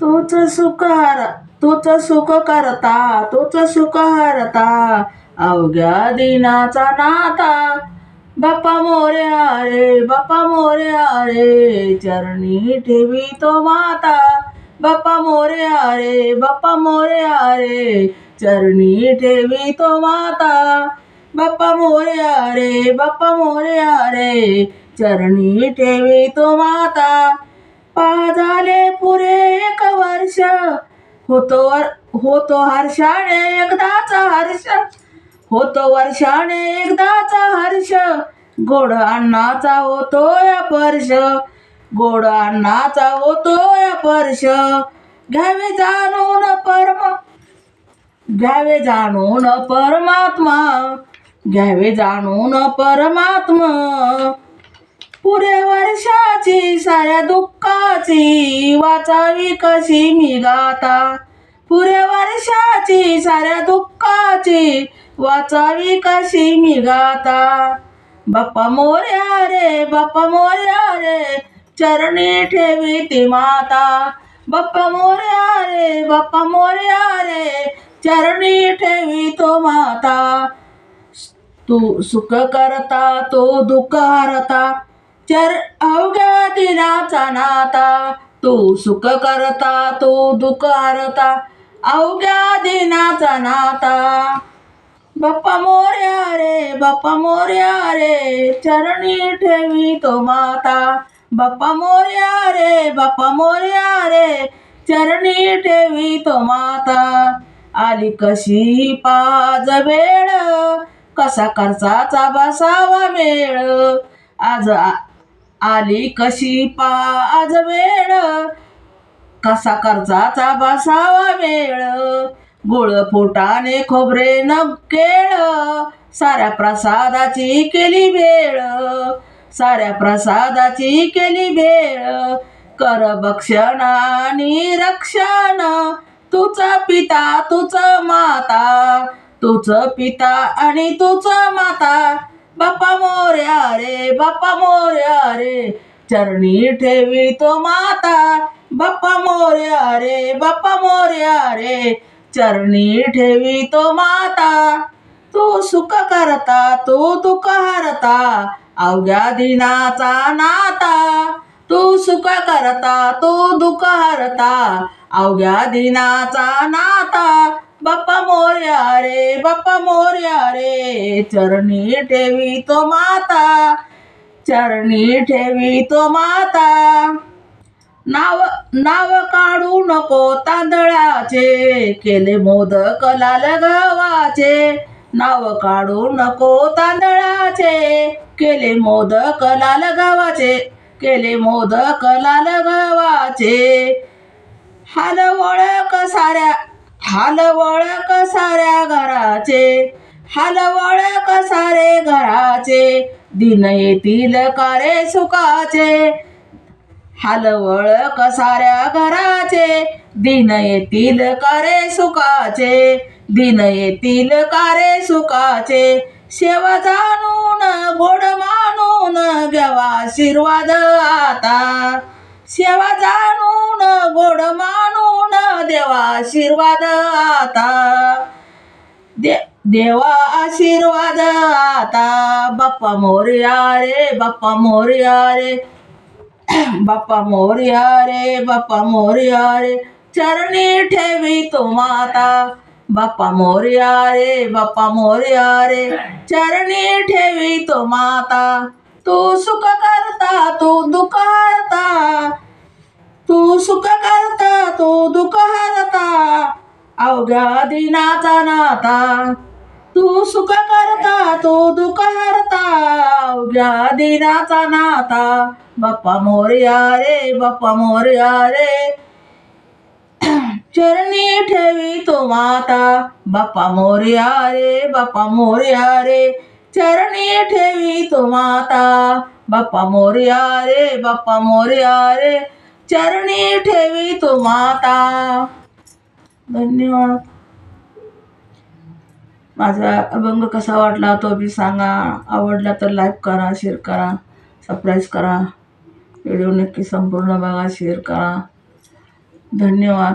तोच सुखहारा तोच सुख करता तोच सुख हरता. अवघ्या दिनाचा नाता बाप्पा मोरे रे बाप्पा मोरे रे चरणी ठेवी तो माता. बाप्पा मोरे रे बाप्पा मोरे रे चरणी ठेवी तो माता. बाप्पा मोरे आरे बाप्पा मोरे रे चरणी ठेवी तो माता. पहा झाले पुरे एक वर्ष. होतो होतो हर्षाने एकदाचा हर्ष. होतो वर्षाने एकदाचा हर्ष. गोड अन्नाचा होतो या पर्श गोड अन्नाचा होतो या पर्श घ्यावे जाणून परम. घ्यावे जाणून परमात्मा. घ्यावे जाणून परमात्मा. पुरे वर्षाची साऱ्या दुःखाची वाचावी कशी मी गाता. पुरे वर्षाची साऱ्या दुःखाची वाचावी कशी मी गाता. बाप्पा मोर्या रे बाप्पा मोर्या रे चरणी ठेवी ती माता. बाप्पा मोर्या रे बाप्पा मोर्या रे चरणी ठेवी तो माता. तू सुख करता तो दुःख हरता. चर अवघ्या दिनाचा नाता तो सुख करता तो दुःख हरता. अवघ्या दिनाचा नाता. बाप्पा मोर्या रे बाप्पा मोर्या रे चरणी ठेवी तो माता. बाप्पा मोर्या रे बाप्पा मोर्या रे चरणी ठेवी तो माता. आली कशी पाज वेळ कसा खर्चाचा बसावा मेळ आज आली कशी पाज वेळ? कसा कर्जाचा बसावा वेळ? गुळ फोटाने खोबरे न केळ साऱ्या प्रसादाची केली भेळ साऱ्या प्रसादाची केली भेळ कर भक्षण आणि रक्षण. तुझा पिता तुझ माता. तुझ पिता आणि तुझ माता. बाप्पा मोर्या रे बाप्पा मोर्या रे चरणी ठेवी तो माता. बाप्पा मोर्या रे बाप्पा मोर्या रे चरणी ठेवी तो माता. तू सुख करता तू दुःख हरता अवघ्या दिनाचा नाता. तू सुख करता तू दुःख हरता अवघ्या दिनाचा नाता. बाप्पा मोर्या रे बाप्पा मोर्या रे चरणी ठेवी तो माता चरणी ठेवी तो माता. नाव नाव काढू नको तांदळाचे केले मोदक लाल गव्हाचे. नाव काढू नको तांदळाचे केले मोदक लाल गव्हाचे केले मोदक लाल गव्हाचे. हाल ओळख साऱ्या हाल ओळख साऱ्या घराचे हाल ओळख सारे घराचे दिन येतील कारे सुखाचे. हाल ओळख साऱ्या घराचे दिन येतील कारे सुखाचे. दिन येतील कारे सुखाचे. शेव जाणून गोड मानून घ्यावा आशीर्वाद आता. सेवा जाणून गोड मानून देवा आशीर्वाद आता. दे देवा आशीर्वाद आता. बाप्पा मोर्या रे बाप्पा मोर्या रे. बाप्पा मोर्या रे बाप्पा मोर्या रे. चरणी ठेवी तो माता. बाप्पा मोर्या रे बाप्पा मोर्या रे. चरणी ठेवी तो माता. तू सुख करता तू दुःख हरता. तू सुख करता तू दुःख हरता. अवघ्या दिनाचा नाता. तू सुख करता तू दुःख हरता. अवघ्या दिनाचा नाता. बाप्पा मोर्या रे बाप्पा मोर्या रे. चरणी ठेवी तो माता. बाप्पा मोर्या रे बाप्पा मोर्या रे. चरणी ठेवी तो माता. बाप्पा मोर्या रे बाप्पा मोर्या रे. चरणी ठेवी तो माता. धन्यवाद. माझा अभंग कसा वाटला तो बी सांगा. आवडला तर लाईक करा शेअर करा सबस्क्राईब करा. व्हिडिओ नक्की संपूर्ण बघा शेअर करा. धन्यवाद.